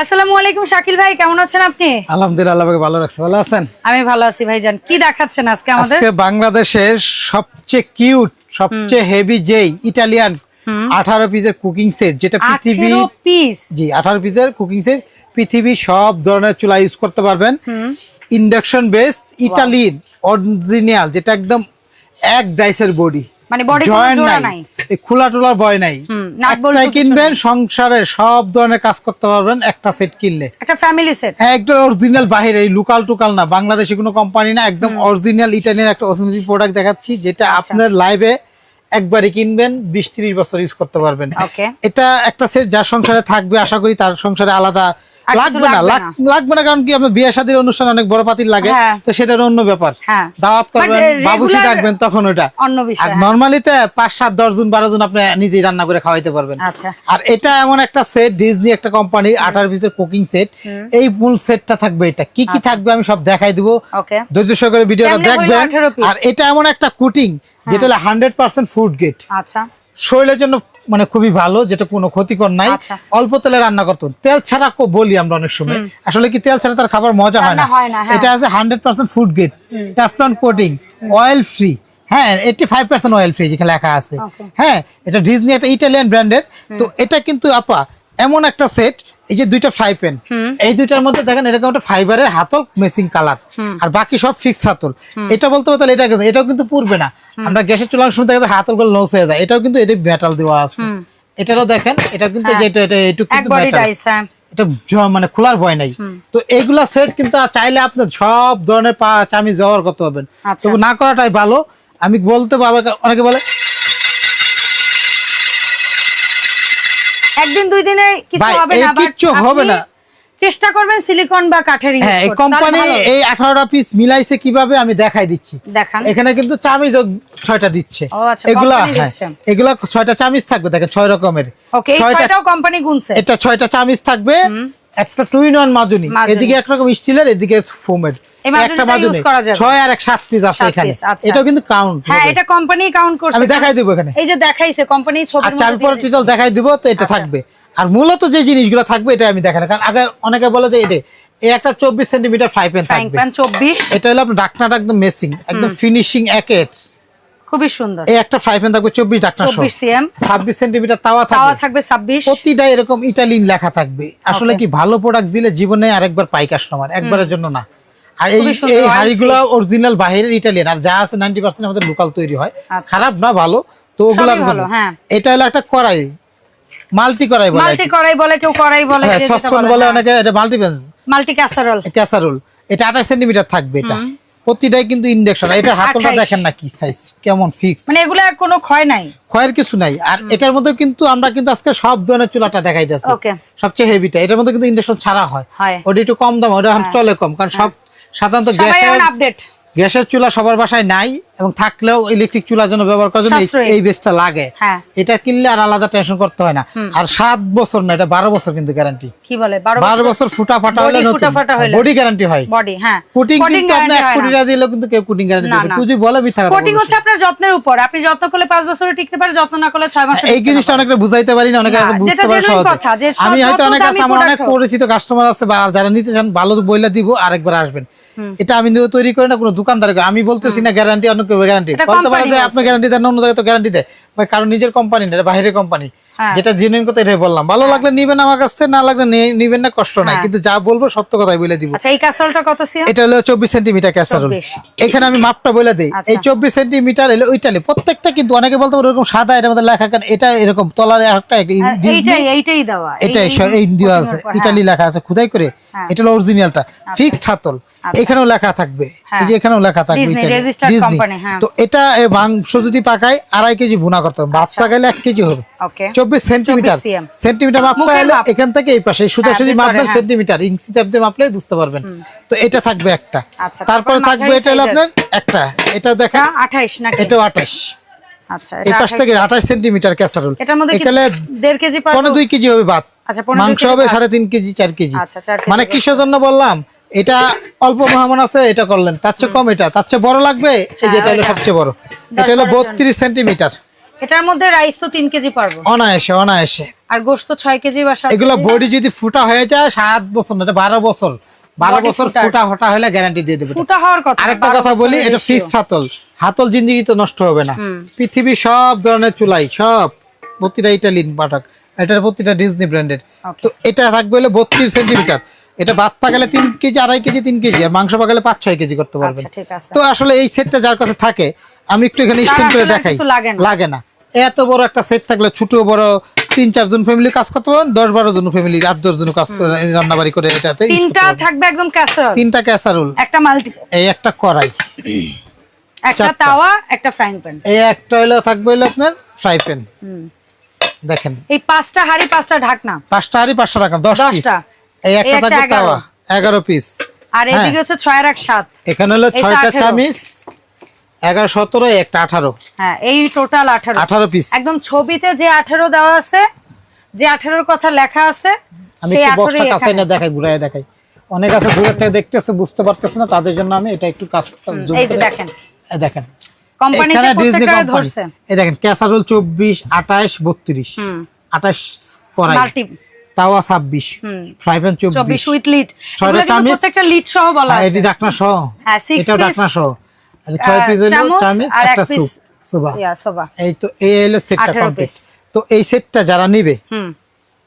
আসসালামু আলাইকুম শাকিল ভাই কেমন আছেন আপনি? আলহামদুলিল্লাহ আল্লাহ ভালো রাখছে ভালো আছেন? আমি ভালো আছি ভাইজান। কি দেখাচ্ছেন আজকে আমাদের? আজকে বাংলাদেশের সবচেয়ে কিউট সবচেয়ে হেভি যেই ইটালিয়ান আঠারো পিসের কুকিং সেট যেটা পৃথিবী পিস? জি আঠারো পিসের কুকিং সেট পৃথিবী সব ধরনের চুলা ইউজ করতে পারবেন। ইন্ডাকশন বেসড ইটালিয়ান অরিজিনাল যেটা একদম এক ডাইসের বডি মানে জয়েন্ট নাই। খোলা টোলার ভয় নাই। একটাই কিনবেন সংসারে সব ধরনের কাজ করতে পারবেন একটা সেট কিনলে। একটা ফ্যামিলি সেট একদম অরিজিনাল বাহিরে লোকাল টুকাল না বাংলাদেশি কোনো কোম্পানি না একদম অরিজিনাল ইটালিয়ান একটা অথেন্টিক প্রোডাক্ট দেখাচ্ছি যেটা আচ্ছা। আপনার লাইভে একবারই কিনবেন বিশ ত্রিশ বছর ইউজ করতে পারবেন। এটা একটা সেট যার সংসারে থাকবে আশা করি তার সংসারে আলাদা লাগবে না লাগবে না। কারণ কি আপনার বিয়ে শাদীর অনুষ্ঠান অনেক বড় পাতিল লাগে হ্যাঁ। তো সেটার অন্য ব্যাপার। হ্যাঁ। দাওয়াত করবেন বাবুসি রাখবেন তখন ওটা আর হ্যাঁ। নর্মালিতে পাঁচ সাত দশ জন বারো জন আপনি নিজেই রান্না করে খাওয়াইতে পারবেন। আচ্ছা। আর এটা এমন একটা সেট ডিজনি একটা কোম্পানির আঠারো পিসের কুকিং সেট এই মূল সেটটা থাকবে এটা। কি কি থাকবে আমি সব দেখাই দিব। ধৈর্য সহকারে ভিডিওটা দেখবেন। আর এটা এমন একটা কুটিং যেটা হলো হান্ড্রেড পার্সেন্ট ফুড গেট আচ্ছা। শরীরের জন্য মানে খুবই ভালো যেটা কোনো ক্ষতিকর নাই। আচ্ছা। অল্প তেলে রান্না করতো। তেল ছাড়া কো বলি আমরা অনেক সময়। আসলে কি তেল ছাড়া তার খাবার মজা হয় না। হয়। এটা আছে hundred percent food grade Teflon coating oil free হ্যাঁ eighty five percent oil free যেখানে লেখা আছে। হ্যাঁ এটা ডিজনি একটা ইটালিয়ান ব্র্যান্ডের তো এটা কিন্তু আপা এমন একটা সেট এই যে দুইটা ফ্রাই প্যান এই দুইটার মধ্যে দেখেন এরকম একটা ফাইবারের হাতল মেসিং কালার আর বাকি সব ফিক্স হাতল। এটা বলতে পারলে এটা কিন্তু এটাও কিন্তু পুরবে না। আমরা গ্যাসের চুলার সময় দেখা যায় হাতলগুলো লস হয়ে যায়। এটাও কিন্তু এটা মেটাল দেওয়া আছে। এটারও দেখেন এটা কিন্তু হ্যাঁ। এটা এটা এটুকু এক কিন্তু। টাইস হ্যাঁ। এটা মানে খোলার ভয় নাই। তো এইগুলা সেট কিন্তু চাইলে আপনি সব ধরনের পা চামিজ ব্যবহার করতে পারবেন। আচ্ছা। তবু না করাটাই ভালো। আমি বলতে পারব অনেকে বলে একদিন দুই দিনে কিছু হবে না কিছু কিচ্ছু হবে না। চেষ্টা করবেন সিলিকন বা কাঠের হ্যাঁ এই কোম্পানি এই আঠারোটা পিস মিলাইছে কীভাবে আমি দেখাই দিচ্ছি। দেখান। এখানে কিন্তু চামিজ ছয়টা দিচ্ছে। ও আচ্ছা, এগুলা হ্যাঁ। এগুলা ছয়টা চামিজ থাকবে দেখেন ছয় রকমের। ওকে এই ছয়টা ছয়টাও কোম্পানি গুনছে। এটা ছয়টা চামিজ থাকবে। একটা টু ইন ওয়ান মাজুনি। এদিকে একরকম স্টিলের এদিকে ফোমের একটা মাজুনি। ছয় আর এক সাত পিস আছে এখানে। আচ্ছা। এটাও কিন্তু কাউন্ট হ্যাঁ এটা কোম্পানি কাউন্ট করছে। আমি দেখাই দেবো এখানে। এই যে দেখাইছে কোম্পানি আচ্ছা আমি মধ্যে পরে টিটল দেখাই দিব তো এটা আচ্ছা। থাকবে। আর মূলত যে জিনিসগুলো থাকবে এটা আমি দেখাই কারণ আগে অনেকে বলে যে এটা এই একটা চব্বিশ সেন্টিমিটার ফ্রাই প্যান থাকবে। 24 এটা হলো আপনার ডাকনাটা একদম মেসিং একদম ফিনিশিং একের খুবই সুন্দর। এই একটা ফ্রাই প্যান থাকবে চব্বিশ ডাকনা সহ। 24 সিএম ছাব্বিশ সেন্টিমিটার তাওয়া তাওয়া থাকবে থাকবে 26 প্রতিটা এরকম ইটালিন লেখা থাকবে। আসলে কি ভালো প্রোডাক্ট দিলে জীবনে আরেকবার পাই কাস্টমার একবারের জন্য না। আর এই এই হাড়িগুলো অরিজিনাল ইটালিয়ান আর যা আছে নাইনটি পার্সেন্ট আমাদের লোকাল তৈরি হয়। আচ্ছা। খারাপ না ভালো। তো ওগুলো ভালো, হ্যাঁ। এটা হলো একটা কড়াই। মাল্টি কড়াই বলে মাল্টি কড়াই বলে কেউ কড়াই বলে হ্যাঁ সসপ্যান বলে, বলে হ্যাঁ। অনেকে এটা মাল্টি মাল্টি ক্যাসারোল। ক্যাসারোল। এটা আঠাশ সেন্টিমিটার থাকবে এটা। প্রতিটাই কিন্তু ইন্ডাকশন এটা হাতলটা দেখেন না কি সাইজ কেমন ফিক্স মানে এগুলো আর কোনো ক্ষয় নাই। ক্ষয়ের কিছু নাই। আর এটার মধ্যে কিন্তু আমরা কিন্তু আজকে সব ধরনের চুলাটা দেখাইতেছি। ওকে। সবচেয়ে হেভিটা এটার মধ্যে কিন্তু ইন্ডাকশন ছাড়া হয়। হয়। ওটা একটু কম দাম ওটা চলে কম কারণ সব সাধারণত গ্যাস আপডেট গ্যাসের চুলা সবার বাসায় নাই এবং থাকলেও ইলেকট্রিক চুলার জন্য ব্যবহার করার জন্য এই-। বেসটা লাগে। হ্যাঁ। এটা কিনলে আর আলাদা টেনশন করতে হয় না। আর সাত বছর না এটা বারো বছর কিন্তু গ্যারান্টি কি বলে? বারো বছর ফুটা ফাটা হলে। বডি গ্যারান্টি হয়। বডি হ্যাঁ। কুটিং কিন্তু আপনি এক কোটি টাকা দিলেও কিন্তু কেউ কুটিং গ্যারান্টি দেবে। তুই বলে মিথ্যা কথা কোটিং। হচ্ছে আপনার যত্নের উপর। আপনি যত্ন করলে পাঁচ বছরে টিকতে পারে যত্ন না করলে ছয় মাস এই জিনিসটা অনেকটা বুঝাইতে পারি না অনেকে বুঝতে পারে সহজে। আমি হয়তো অনেক আমার অনেক পরিচিত কাস্টমার আছে বা যারা নিতে চান ভালো বইলা দিব আরেকবার আসবেন। এটা আমি তৈরি করি না কোনো দোকানদার আমি বলতেছি না গ্যারান্টি অন্য কেউ গ্যারান্টি বলতে পারে যে। আপনি গ্যারান্টি দেন অন্য জায়গায় তো গ্যারান্টি দেয়। বা কারণ নিজের কোম্পানি না বাইরের কোম্পানি হ্যাঁ। যেটা জেনুইন কথা এটাই বললাম। ভালো লাগলে নিবেন আমার কাছ থেকে না লাগলে নিবেন না কষ্ট নাই। হ্যাঁ। কিন্তু যা বলব সত্য কথাই বলে দিব। আচ্ছা এই ক্যাসারোলটা কত সিএম এটা হলো চব্বিশ সেন্টিমিটার ক্যাসারোল এখানে আমি মাপটা বলে দিই। আচ্ছা। এই চব্বিশ সেন্টিমিটার এলো ওইটালে। প্রত্যেকটা কিন্তু অনেকে বলতে পারে এরকম সাদা এটার মধ্যে লেখা কেন? এটা এরকম তলার একটা এইটাই এইটাই দেওয়া। এটাই এই- দেওয়া আছে। এর ইটালি লেখা আছে। খুদাই করে। হ্যাঁ। এটা হলো অরিজিনালটা ফিক্সড হাতল। এখানেও লেখা থাকবে। হ্যাঁ। এই যে এখানেও লেখা থাকবে company, হ্যাঁ। তো এটা মাংস যদি পাকায় আড়াই কেজি ভুনা করতে হবে। ভাত পাকাইলে এক কেজি হবে। ওকে। চব্বিশ সেন্টিমিটার। 24 cm সেন্টিমিটার মাপটা মুখের এলে মাপ। এখান থেকে এই পাশে সোজাসুজি ভিতরে, মাপবেন হ্যাঁ। সেন্টিমিটার ইঞ্চি চাপ দিয়ে মাপলে বুঝতে পারবেন। তো এটা থাকবে একটা। আচ্ছা, তারপরে থাকবে এটা হলো আপনার একটা। এটা দেখেন। এটা 28 নাকি? এটাও আঠাশ আচ্ছা এই পাশ থেকে আঠাশ সেন্টিমিটার ক্যাসারোল এটার মধ্যে দেড় কেজি পনেরো দুই কেজি হবে ভাত। আচ্ছা, মাংস কেজি হবে। সাড়ে তিন কেজি চার কেজি। আচ্ছা, মানে। কিসের জন্য বললাম এটা অল্প মেহমান আছে এটা করলেন। তার চেয়ে কম এটা। তার চেয়ে বড় লাগবে এই যেটা হলো সবচেয়ে বড়। এটা হলো। বত্রিশ সেন্টিমিটার। এটার মধ্যে রাইস তো তিন কেজি পারব। অনায়াসে অনায়াসে। আর গোস্ত ছয় কেজি বা এগুলো বডি যদি ফুটা হয়ে যায় সাত বছর না এটা বারো বছর। বারো বছর ফুটা হটা হলে গ্যারান্টি দিয়ে দেবে ফুটা হওয়ার কথা আরেকটা কথা বলি এটা। ফিক্স হাতল। হাতল জিন্দিগি তো নষ্ট হবে না। পৃথিবী সব ধরনের চুলাই সব। প্রতিটা ইটালিন পাঠক। এটার প্রতিটা ডিজনি ব্র্যান্ডের Okay. তো এটা থাকবে হলে বত্রিশ সেন্টিমিটার। এটা ভাত পাকালে তিন কেজি আড়াই কেজি তিন কেজি আর মাংস পাকালে পাঁচ ছয় কেজি করতে পারবেন। আচ্ছা তো আসলে এই সেটটা যার কাছে থাকে আমি একটু এখানে স্ট্যান্ড করে দেখাই। লাগে না। এত বড় একটা সেট থাকলে ছোট বড় তিন চারজন ফ্যামিলি কাজ করতে পারেন দশ বারো জন ফ্যামিলি আট দশ জন কাজ করে রান্না বাড়ি করে এটাতে তিনটা থাকবে একদম ক্যাসারোল তিনটা ক্যাসারোল একটা মাল্টি এই একটা কড়াই। একটা তাওয়া একটা ফ্রাইং প্যান এই একটা হলো থাকবে হলো আপনার ফ্রাই প্যান দেখেন। এই পাঁচটা হাড়ি পাঁচটা ঢাকনা। পাঁচটা হাড়ি পাঁচটা পিস দশটা। এই একটা থাকবে তাওয়া এগারো পিস আর হ্যাঁ। এদিকে হচ্ছে ছয় আর এক সাত। এখানে হলো এই তো ছয়টা 18 চামিচ এগারো সতেরো এই একটা আঠারো। হ্যাঁ এই টোটাল আঠারো। আঠারো পিস একদম ছবিতে যে আঠারো দেওয়া আছে যে আঠারোর কথা লেখা আছে আমি একটু বক্সটা কাছে না দেখাই ঘুরাই দেখাই। অনেক আছে দূরের থেকে দেখতেছে বুঝতে পারতেছে না তাদের জন্য আমি এটা একটু কাজ এই যে দেখেন। দেখেন। কোম্পানি এখানে ডিজনি প্রত্যেকটা ধরছে। এই দেখেন ক্যাসারোল চব্বিশ আঠাশ বত্রিশ। হুম। আঠাশ কড়াই মাল্টি তাওয়া ছাব্বিশ ফ্রাই প্যান চব্বিশ। চব্বিশ উইথ লিড। ছয়টা চামিচ। প্রত্যেকটা লিড সহ বলা হ্যাঁ, আছে। এটি ডাকনা সহ। হ্যাঁ, এটাও ডাকনা সহ। এটা ছয় পিস হলো চামচ চামিচ একটা সুবা। ইয়া সোবা। এই তো এই হলো সেটটা কমপ্লিট তো এই সেটটা যারা নিবে হুম।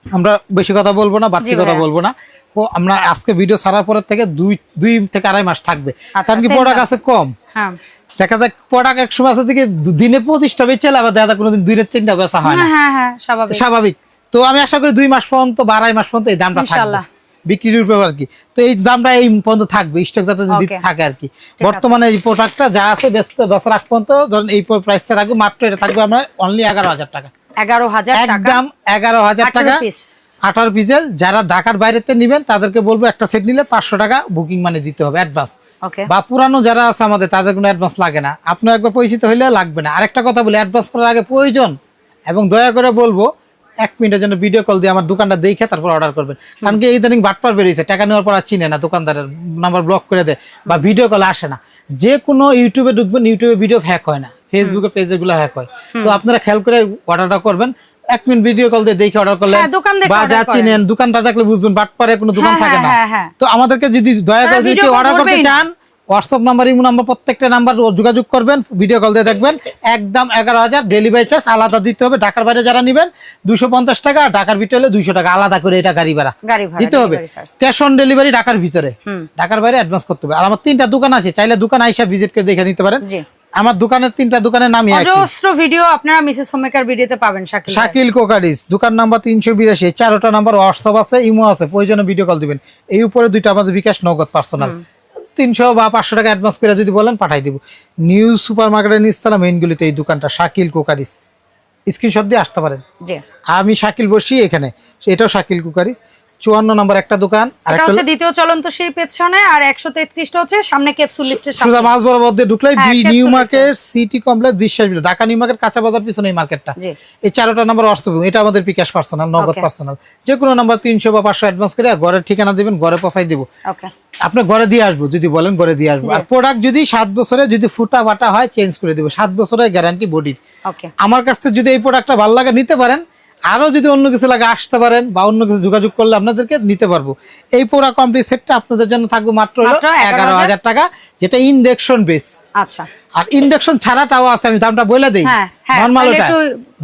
আমরা বেশি কথা বলব না বাড়তি কথা বলব না। ও আমরা আজকে ভিডিও ছাড়ার পরের থেকে দুই দুই থেকে আড়াই মাস থাকবে। আচ্ছা, কারণ কি প্রোডাক্ট আছে কম। হ্যাঁ। দেখা যাক প্রোডাক্ট এক সময় আছে দিকে দিনে পঁচিশটা বেচে আবার দেখা যায় কোনোদিন দুইটা তিনটা বেচা হয় না। হ্যাঁ হ্যাঁ স্বাভাবিক। তো আমি আশা করি দুই মাস পর্যন্ত বা আড়াই মাস পর্যন্ত এই দামটা থাকবে। বিক্রির উপর আর কি। তো এই দামটা এই পর্যন্ত থাকবে স্টক যাতে থাকে আর কি। বর্তমানে এই প্রোডাক্টটা যা আছে বেচতে বেচার আগ পর্যন্ত ধরেন এই প্রাইসটা থাকবে মাত্র এটা থাকবে আমরা অনলি এগারো হাজার টাকা। এগারো হাজার টাকা। একদম এগারো হাজার টাকা। আঠারো পিসের যারা ঢাকার বাইরেতে নিবেন তাদেরকে বলব একটা সেট নিলে পাঁচশো টাকা বুকিং মানে দিতে হবে অ্যাডভান্স ওকে বা পুরানো যারা আছে আমাদের তাদের কোনো অ্যাডভান্স লাগে না। আপনার একবার পরিচিত হইলে লাগবে না। আরেকটা কথা বলি অ্যাডভান্স করার আগে প্রয়োজন। এবং দয়া করে বলব এক মিনিটের জন্য ভিডিও কল দিয়ে আমার দোকানটা দেখে তারপর অর্ডার করবেন। কারণ কি ইদানিং বাটপার বেরিয়েছে টাকা নেওয়ার পর আর চিনে না দোকানদারের নাম্বার ব্লক করে দেয় বা ভিডিও কল আসে না। যে কোনো ইউটিউবে ঢুকবেন ইউটিউবে ভিডিও হ্যাক হয় না ফেসবুকে পেজে গুলো হ্যাক হয়। তো আপনারা খেয়াল করে অর্ডারটা করবেন। এক মিনিট ভিডিও কল দিয়ে দেখে অর্ডার করলেন হ্যাঁ, বা যা চিনেন দোকানটা দেখলে বুঝবেন বাটপারে কোনো দোকান হ্যাঁ, থাকে না। হ্যাঁ। তো আমাদেরকে যদি দয়া করে যদি অর্ডার করতে চান হোয়াটসঅ্যাপ নাম্বার ইমো নাম্বার প্রত্যেকটা নাম্বার যোগাযোগ করবেন ভিডিও কল দিয়ে দেখবেন। একদম এগারো হাজার ডেলিভারি চার্জ আলাদা দিতে হবে। ঢাকার বাইরে যারা নিবেন দুশো পঞ্চাশ টাকা আর ঢাকার ভিতরে হলে দুইশো টাকা। আলাদা করে এটা গাড়ি ভাড়া। গাড়ি দিতে হবে। ক্যাশ অন ডেলিভারি ঢাকার ভিতরে। ঢাকার বাইরে অ্যাডভান্স করতে হবে। আর আমার তিনটা দোকান আছে চাইলে দোকান আইসা ভিজিট করে দেখে নিতে পারেন। আমার দোকানের তিনটা দোকানের নামই অজস্র ভিডিও আপনারা মিসেস হোমেকার ভিডিওতে পাবেন শাকিল। শাকিল কোকারিস দোকান নাম্বার তিনশো বিরাশি চারোটা নাম্বার হোয়াটসঅ্যাপ আছে ইমো আছে প্রয়োজনে ভিডিও কল দিবেন। এই উপরে দুইটা আমাদের বিকাশ নগদ পার্সোনাল তিনশো বা পাঁচশো টাকা অ্যাডভান্স করে যদি বলেন পাঠাই দিব। নিউ সুপার মার্কেটের নিচতলা মেইনগুলিতে এই দোকানটা শাকিল কোকারিস। স্ক্রিনশট দিয়ে আসতে পারেন। আমি শাকিল বসি এখানে। এটাও শাকিল কুকারিস। চুয়ান্ন নম্বর একটা দোকান আর একটা হচ্ছে দ্বিতীয় চলন্ত সিঁড়ির পেছনে আর একশো তেত্রিশটা হচ্ছে সামনে ক্যাপসুল লিফটের মাছ বরাবর দিয়ে ঢুকলে হ্যাঁ, নিউ মার্কেট সিটি কমপ্লেক্স বিশ্বাস বিল ঢাকা নিউ মার্কেট কাঁচা বাজার পিছনে এই মার্কেটটা। এই চারোটা নাম্বার হোয়াটসঅ্যাপ এটা আমাদের বিকাশ পার্সোনাল নগদ পার্সোনাল যে কোনো নাম্বার তিনশো বা পাঁচশো অ্যাডভান্স করে ঘরের ঠিকানা দিবেন ঘরে পৌঁছাই দিব। ওকে আপনার ঘরে দিয়ে আসব যদি বলেন ঘরে দিয়ে আসব। আর প্রোডাক্ট যদি সাত বছরে যদি ফুটা বাটা হয় চেঞ্জ করে দিব। সাত বছরের গ্যারান্টি বডির ওকে আমার কাছ থেকে যদি এই প্রোডাক্টটা ভালো লাগে নিতে পারেন। আরও যদি অন্য কিছু লাগে আসতে পারেন বা অন্য কিছু যোগাযোগ করলে আপনাদেরকে নিতে পারব। এই পুরা কমপ্লিট সেটটা আপনাদের জন্য থাকবে মাত্র হলো মাত্র 11,000 এগারো হাজার টাকা যেটা ইন্ডেকশন বেস আচ্ছা। আর ইন্ডাকশন ছাড়াটাও আছে আমি দামটা বলে দিই। নর্মাল ওটা।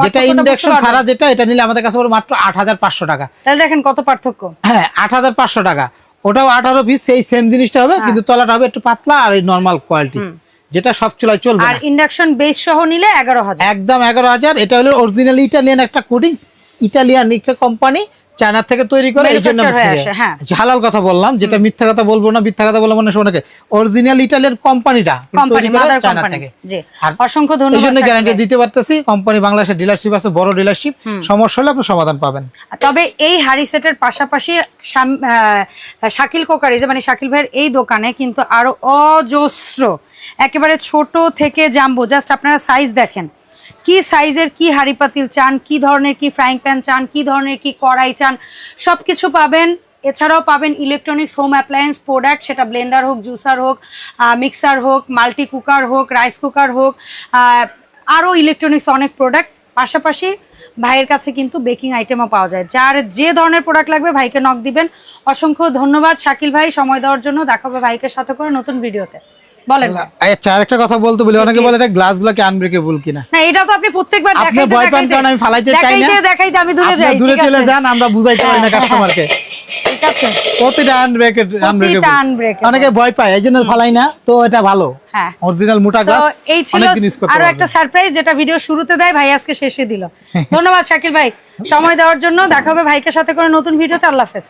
যেটা ইন্ডাকশন ছাড়া যেটা এটা নিলে আমাদের কাছে মাত্র আট হাজার পাঁচশো টাকা। তাহলে দেখেন কত পার্থক্য। হ্যাঁ আট হাজার পাঁচশো টাকা। ওটাও আঠারো পিস সেই সেম জিনিসটা হবে হ্যাঁ। কিন্তু তলাটা হবে একটু পাতলা আর এই নর্মাল কোয়ালিটি যেটা সব চুলায় চলবে আর ইন্ডাকশন বেস সহ নিলে এগারো হাজার। একদম এগারো হাজার। এটা হলো অরিজিনাল ইটালিয়ান একটা কোডিং ইটালিয়ান একটা কোম্পানি চায়না থেকে তৈরি করে এই জন্য হয়ে। আচ্ছা, হালাল কথা বললাম যেটা মিথ্যা কথা বলব না মিথ্যা কথা বলব মানে শোনাকে অরিজিনাল ইটালিয়ান কোম্পানিটা চায়না থেকে। অসংখ্য এই ধন্যবাদ জন্য গ্যারান্টি দিতে পারতেছি কোম্পানি বাংলাদেশের ডিলারশিপ আছে বড় ডিলারশিপ সমস্যা হলে আপনি সমাধান পাবেন। তবে এই হাড়ি সেটের পাশাপাশি শাকিল কোকারিজে মানে শাকিল ভাইয়ের এই দোকানে কিন্তু আরও অজস্র একেবারে ছোট থেকে জাম্বো জাস্ট আপনারা সাইজ দেখেন। কি সাইজের কি হাড়ি পাতিল চান, কি ধরনের কি ফ্রাইং প্যান চান, কি ধরনের কি কড়াই চান সব কিছু পাবেন। এছাড়াও পাবেন ইলেকট্রনিক্স হোম অ্যাপ্লায়েন্স প্রোডাক্ট সেটা ব্লেন্ডার হোক জুসার হোক মিক্সার হোক মাল্টি কুকার হোক রাইস কুকার হোক আরও ইলেকট্রনিক্স অনেক প্রোডাক্ট পাশাপাশি ভাইয়ের কাছে কিন্তু বেকিং আইটেমও পাওয়া যায়। যার যে ধরনের প্রোডাক্ট লাগবে ভাইকে নক দিবেন। অসংখ্য ধন্যবাদ শাকিল ভাই, সময় দেওয়ার জন্য। দেখাবে ভাইকে সাথে করে নতুন ভিডিওতে বলেন। আচ্ছা আরেকটা কথা বলতে বলি অনেকে বলে এটা গ্লাস কি আনব্রেকেবল কিনা? না এটা তো আপনি প্রত্যেকবার আপনি ভয় পান কারণ আমি ফালাইতে চাই না। দেখাইতে দেখাইতে আমি দূরে যাই দূরে চলে যান আমরা বুঝাইতে পারি না কাস্টমারকে ঠিক আছে। প্রতিটা আনব্রেকেড আনব্রেকেবল অনেকে ভয় পায় ফালাই না তো এটা ভালো। হ্যাঁ। অরিজিনাল মোটা গ্লাস এই ছিল আরও একটা সারপ্রাইজ যেটা ভিডিও শুরুতে দেয় ভাই আজকে শেষে দিল। ধন্যবাদ শাকিল ভাই। সময় দেওয়ার জন্য দেখা হবে ভাইকে সাথে করে নতুন ভিডিওতে আল্লাহ হাফেজ।